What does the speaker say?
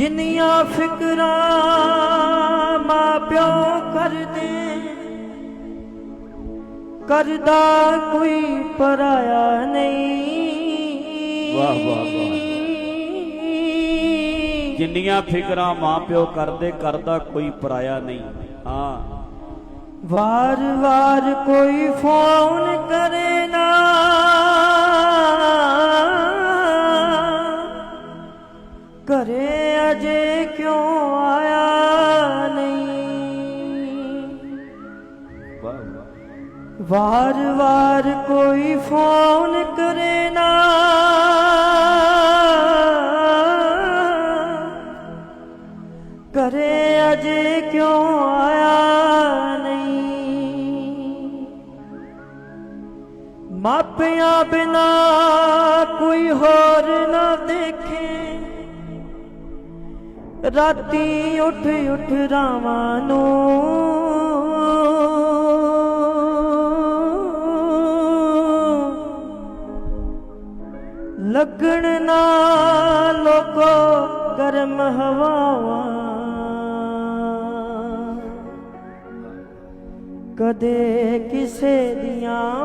ਜਿੰਨੀਆਂ ਫਿਕਰਾਂ ਮਾਂ ਪਿਓ ਕਰਦੇ ਕਰਦਾ ਕੋਈ ਪਰਾਇਆ ਨਹੀਂ। ਵਾਹ, ਵਾਹ, ਵਾਹ। ਜਿੰਨੀਆਂ ਫਿਕਰਾਂ ਮਾਪਿਓ ਕਰਦੇ ਕਰਦਾ ਕੋਈ ਪਰਾਇਆ ਨਹੀਂ। ਹਾਂ। ਵਾਰ ਵਾਰ ਕੋਈ ਫੋਨ ਕਰੇ ਨਾ। ਘਰੇ ਅਜੇ ਕਿਉਂ ਆਇਆ ਨਹੀਂ? ਵਾਰ ਵਾਰ ਕੋਈ ਫੋਨ ਕਰੇ ਨਾ। ਕਰੇ ਅਜੇ ਕਿਉਂ ਆਇਆ ਨਹੀਂ? ਮਾਪਿਆਂ ਬਿਨਾ ਕੋਈ ਹੋਰ ਨਾ ਦੇਖੇ ਰਾਤੀ ਉੱਠ ਉੱਠ ਰਾਵਾਂ ਨੂੰ। ਲੱਗਣ ਨਾ ਲੋਕੋ ਗਰਮ ਹਵਾਵਾਂ। ਕਦੇ ਕਿਸੇ ਦੀਆਂ